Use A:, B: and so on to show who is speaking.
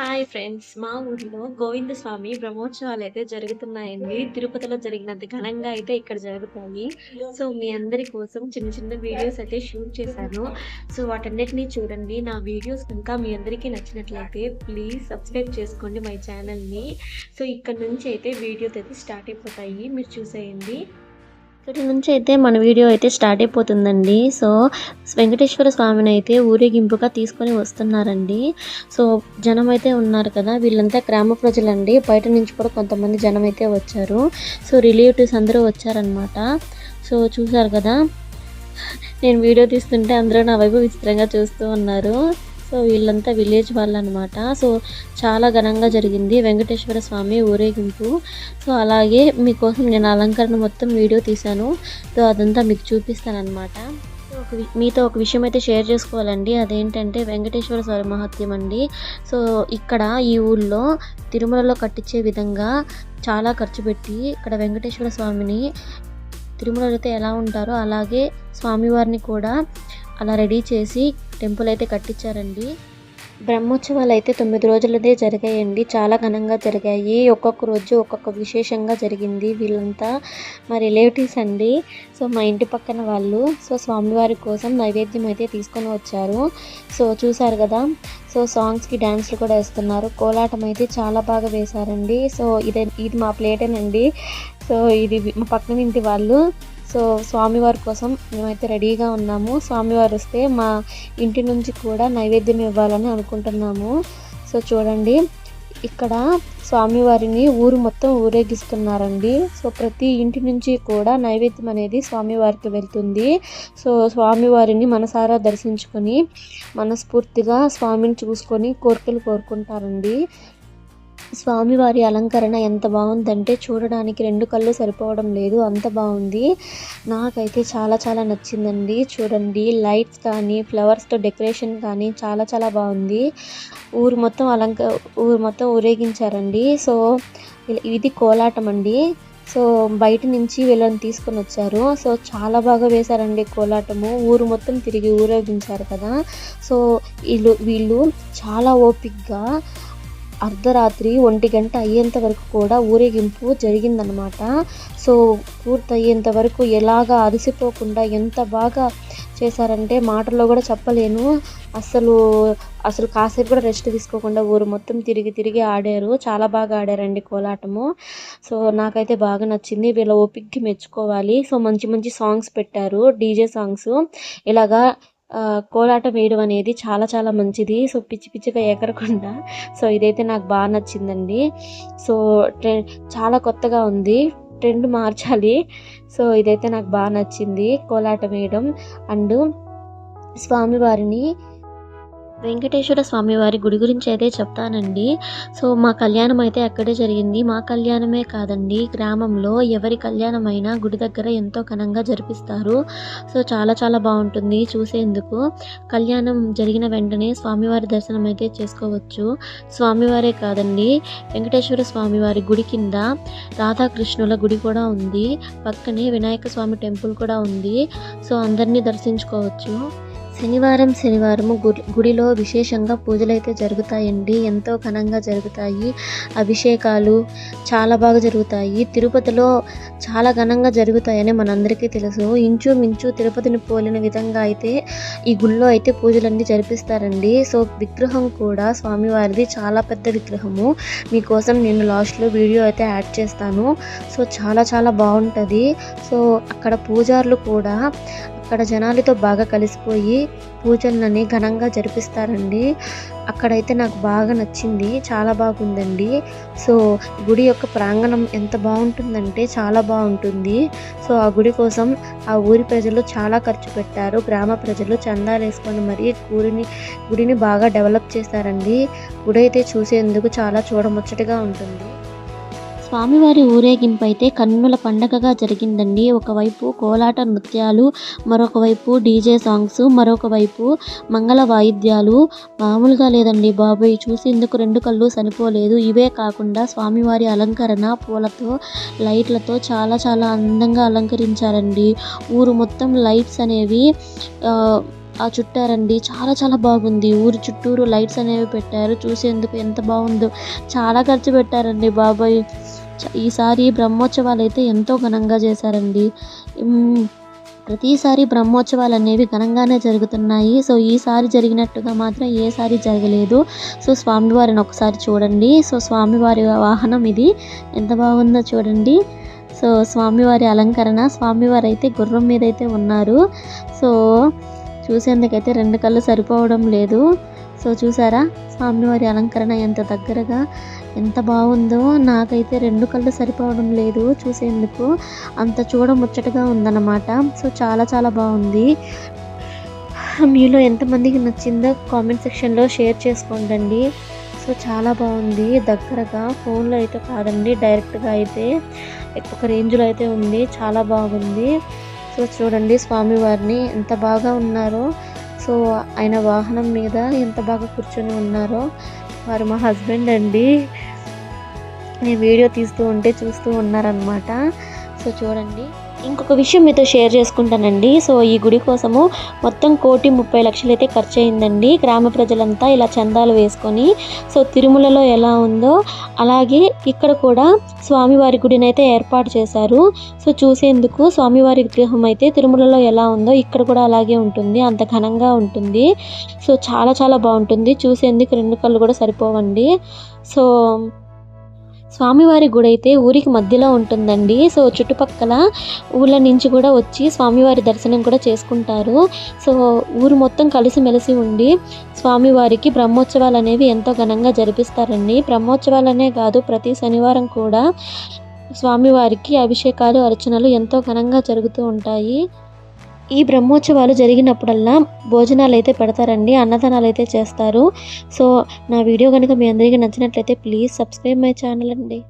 A: Hi friends మా ఊరిలో గోవింద స్వామి బ్రహ్మోత్సవాలు అయితే జరుగుతున్నాయండి. తిరుపతిలో జరిగినంత ఘనంగా అయితే ఇక్కడ జరుగుతాయి. సో మీ అందరి కోసం చిన్న చిన్న వీడియోస్ అయితే షూట్ చేశాను. సో వాటన్నిటిని చూడండి. నా వీడియోస్ కనుక మీ అందరికీ నచ్చినట్లయితే ప్లీజ్ సబ్స్క్రైబ్ చేసుకోండి మై ఛానల్ని సో ఇక్కడ నుంచి అయితే వీడియోస్ అయితే స్టార్ట్ అయిపోతాయి. మీరు చూసేయండి. ఇక్కడి నుంచి అయితే మన వీడియో అయితే స్టార్ట్ అయిపోతుందండి. సో వెంకటేశ్వర స్వామిని అయితే ఊరేగింపుగా తీసుకొని వస్తున్నారండి. సో జనం అయితే ఉన్నారు కదా వీళ్ళంతా గ్రామ ప్రజలండి. బయట నుంచి కూడా కొంతమంది జనం అయితే వచ్చారు. సో రిలేటివ్స్ అందరూ వచ్చారనమాట సో చూసారు కదా నేను వీడియో తీస్తుంటే అందరూ నా వైపు విచిత్రంగా చూస్తూ ఉన్నారు. సో వీళ్ళంతా విలేజ్ వాళ్ళు అనమాట సో చాలా ఘనంగా జరిగింది వెంకటేశ్వర స్వామి ఊరేగింపు. సో అలాగే మీకోసం నేను అలంకరణ మొత్తం వీడియో తీశాను. సో అదంతా మీకు చూపిస్తానమాట ఒక మీతో ఒక విషయం అయితే షేర్ చేసుకోవాలండి. అదేంటంటే వెంకటేశ్వర స్వామి మహత్యం అండి. సో ఇక్కడ ఈ ఊళ్ళో తిరుమలలో కట్టించే విధంగా చాలా ఖర్చు పెట్టి ఇక్కడ వెంకటేశ్వర స్వామిని తిరుమలలో అయితే ఎలా ఉంటారో అలాగే స్వామివారిని కూడా అలా రెడీ చేసి టెంపుల్ అయితే కట్టించారండి. బ్రహ్మోత్సవాలు అయితే తొమ్మిది రోజులదే జరిగాయండి. చాలా ఘనంగా జరిగాయి. ఒక్కొక్క రోజు ఒక్కొక్క విశేషంగా జరిగింది వీళ్ళంతా. మా రిలేటివ్స్ అండి. సో మా ఇంటి పక్కన వాళ్ళు. సో స్వామివారి కోసం నైవేద్యం అయితే తీసుకొని వచ్చారు. సో చూసారు కదా. సో సాంగ్స్కి డ్యాన్స్లు కూడా వేస్తున్నారు. కోలాటం అయితే చాలా బాగా వేశారండి. సో ఇదే ఇది మా ప్లేటేనండి. సో ఇది మా పక్కన ఇంటి వాళ్ళు. సో స్వామివారి కోసం మేమైతే రెడీగా ఉన్నాము. స్వామివారు వస్తే మా ఇంటి నుంచి కూడా నైవేద్యం ఇవ్వాలని అనుకుంటున్నాము. సో చూడండి ఇక్కడ స్వామివారిని ఊరు మొత్తం ఊరేగిస్తున్నారండి. సో ప్రతి ఇంటి నుంచి కూడా నైవేద్యం అనేది స్వామివారికి వెళ్తుంది. సో స్వామివారిని మనసారా దర్శించుకొని మనస్ఫూర్తిగా స్వామిని చూసుకొని కోరికలు కోరుకుంటారండి. స్వామివారి అలంకరణ ఎంత బాగుందంటే చూడడానికి రెండు కళ్ళు సరిపోవడం లేదు అంత బాగుంది. నాకైతే చాలా చాలా నచ్చిందండి. చూడండి లైట్స్ కానీ ఫ్లవర్స్తో డెకరేషన్ కానీ చాలా చాలా బాగుంది. ఊరు మొత్తం అలంక ఊరు మొత్తం ఊరేగించారండి. సో ఇది కోలాటం అండి. సో బయట నుంచి వీళ్ళని తీసుకొని వచ్చారు. సో చాలా బాగా వేశారండి కోలాటము. ఊరు మొత్తం తిరిగి ఊరేగించారు కదా. సో వీళ్ళు వీళ్ళు చాలా ఓపిక్గా అర్ధరాత్రి ఒంటి గంట అయ్యేంత వరకు కూడా ఊరేగింపు జరిగిందనమాట సో పూర్తయ్యేంత వరకు ఎలాగా అలసిపోకుండా ఎంత బాగా చేశారంటే మాటల్లో కూడా చెప్పలేను. అసలు అసలు కాసేపు కూడా రెస్ట్ తీసుకోకుండా ఊరు మొత్తం తిరిగి తిరిగి ఆడారు. చాలా బాగా ఆడారండి కోలాటము. సో నాకైతే బాగా నచ్చింది. వీళ్ళ ఓపిక్కి మెచ్చుకోవాలి. సో మంచి మంచి సాంగ్స్ పెట్టారు. DJ songs. ఇలాగా కోలాటం వేయడం అనేది చాలా చాలా మంచిది. సో పిచ్చి పిచ్చిగా ఎగరకుండా. సో ఇదైతే నాకు బాగా నచ్చిందండి. సో ట్రె చాలా కొత్తగా ఉంది. ట్రెండ్ మార్చాలి. సో ఇదైతే నాకు బాగా నచ్చింది కోలాటం వేయడం. అండ్ స్వామివారిని వెంకటేశ్వర స్వామివారి గుడి గురించి అయితే చెప్తానండి. సో మా కళ్యాణం అయితే అక్కడే జరిగింది. మా కళ్యాణమే కాదండి. గ్రామంలో ఎవరి కళ్యాణమైనా గుడి దగ్గర ఎంతో ఘనంగా జరిపిస్తారు. సో చాలా చాలా బాగుంటుంది చూసేందుకు. కళ్యాణం జరిగిన వెంటనే స్వామివారి దర్శనం అయితే చేసుకోవచ్చు. స్వామివారే కాదండి వెంకటేశ్వర స్వామివారి గుడి కింద రాధాకృష్ణుల గుడి కూడా ఉంది. పక్కనే వినాయక స్వామి టెంపుల్ కూడా ఉంది. సో అందరినీ దర్శించుకోవచ్చు. శనివారం శనివారము గుడి గుడిలో విశేషంగా పూజలు అయితే జరుగుతాయండి. ఎంతో ఘనంగా జరుగుతాయి. అభిషేకాలు చాలా బాగా జరుగుతాయి. తిరుపతిలో చాలా ఘనంగా జరుగుతాయని మనందరికీ తెలుసు. ఇంచుమించు తిరుపతిని పోలిన విధంగా అయితే ఈ గుళ్ళో అయితే పూజలన్నీ జరిపిస్తారండి. సో విగ్రహం కూడా స్వామివారిది. చాలా పెద్ద విగ్రహము. మీకోసం నేను లాస్ట్లో వీడియో అయితే యాడ్ చేస్తాను. సో చాలా చాలా బాగుంటుంది. సో అక్కడ పూజారులు కూడా అక్కడ జనాలతో బాగా కలిసిపోయి పూజలని ఘనంగా జరిపిస్తారండి. అక్కడైతే నాకు బాగా నచ్చింది. చాలా బాగుందండి. సో గుడి యొక్క ప్రాంగణం ఎంత బాగుంటుందంటే చాలా బాగుంటుంది. సో ఆ గుడి కోసం ఆ ఊరి ప్రజలు చాలా ఖర్చు పెట్టారు. గ్రామ ప్రజలు చందాలు వేసుకొని మరీ గుడిని గుడిని బాగా డెవలప్ చేశారండి. గుడి అయితే చూసేందుకు చాలా చూడముచ్చటగా ఉంటుంది. స్వామివారి ఊరేగింపైతే కన్నుల పండగగా జరిగిందండి. ఒకవైపు కోలాట నృత్యాలు మరొక వైపు డీజే సాంగ్స్ మరొక వైపు మంగళ వాయిద్యాలు. మామూలుగా లేదండి బాబాయ్ చూసేందుకు రెండు కళ్ళు సరిపోలేదు? ఇవే కాకుండా స్వామివారి అలంకరణ పూలతో లైట్లతో చాలా చాలా అందంగా అలంకరించారండి. ఊరు మొత్తం లైట్స్ అనేవి ఆ,
B: చుట్టారండి. చాలా చాలా బాగుంది. ఊరి చుట్టూరు లైట్స్ అనేవి పెట్టారు. చూసేందుకు ఎంత బాగుందో. చాలా ఖర్చు పెట్టారండి బాబాయ్. ఈసారి బ్రహ్మోత్సవాలు అయితే ఎంతో ఘనంగా చేశారండి. ప్రతిసారి బ్రహ్మోత్సవాలు అనేవి ఘనంగానే జరుగుతున్నాయి. సో ఈసారి జరిగినట్టుగా మాత్రం ఏసారి జరగలేదు. సో స్వామివారిని ఒకసారి చూడండి. సో స్వామివారి వాహనం ఇది. ఎంత బాగుందో చూడండి. సో స్వామివారి అలంకరణ. స్వామివారు అయితే గుర్రం మీద అయితే ఉన్నారు. సో చూసేందుకైతే రెండు కళ్ళు సరిపోవడం లేదు. సో చూసారా? స్వామివారి అలంకరణ ఎంత దగ్గరగా ఎంత బాగుందో. నాకైతే రెండు కళ్ళు సరిపోవడం లేదు చూసేందుకు. అంత చూడముచ్చటగా ఉందన్నమాట. సో చాలా చాలా బాగుంది. మీలో ఎంతమందికి నచ్చిందో కామెంట్ సెక్షన్లో షేర్ చేసుకోండి సో చాలా బాగుంది. దగ్గరగా ఫోన్లో అయితే కాదండి డైరెక్ట్గా అయితే. ఒక రేంజ్లో అయితే ఉంది. చాలా బాగుంది. సో చూడండి స్వామివారిని ఎంత బాగా ఉన్నారో. సో ఆయన వాహనం మీద ఎంత బాగా కూర్చొని ఉన్నారో వారు మా హస్బెండ్ అండి. నేను వీడియో తీస్తూ ఉంటే చూస్తూ ఉన్నారనమాట సో చూడండి. ఇంకొక విషయం మీతో షేర్ చేసుకుంటానండి. సో ఈ గుడి కోసము మొత్తం కోటి ముప్పై లక్షలు అయితే ఖర్చు అయిందండి గ్రామ ప్రజలంతా ఇలా చందాలు వేసుకొని సో తిరుమలలో ఎలా ఉందో అలాగే ఇక్కడ కూడా స్వామివారి గుడిని అయితే ఏర్పాటు చేశారు. సో చూసేందుకు స్వామివారి విగ్రహం అయితే తిరుమలలో ఎలా ఉందో ఇక్కడ కూడా అలాగే ఉంటుంది. అంత ఘనంగా ఉంటుంది. సో చాలా చాలా బాగుంటుంది. చూసేందుకు రెండు కళ్ళు కూడా సరిపోవండి. సో స్వామివారి గుడి అయితే ఊరికి మధ్యలో ఉంటుందండి. సో చుట్టుపక్కల ఊళ్ళ నుంచి కూడా వచ్చి స్వామివారి దర్శనం కూడా చేసుకుంటారు. సో ఊరు మొత్తం కలిసిమెలిసి ఉండి స్వామివారికి బ్రహ్మోత్సవాలు అనేవి ఎంతో ఘనంగా జరిపిస్తారండి. బ్రహ్మోత్సవాలనే కాదు ప్రతి శనివారం కూడా స్వామివారికి అభిషేకాలు అర్చనలు ఎంతో ఘనంగా జరుగుతూ ఉంటాయి. ఈ బ్రహ్మోత్సవాలు జరిగినప్పుడల్లా భోజనాలు అయితే పెడతారండి అన్నదానాలు అయితే చేస్తారు. సో నా వీడియో కనుక మీ అందరికీ నచ్చినట్లయితే ప్లీజ్ సబ్స్క్రైబ్ మై ఛానల్ అండి.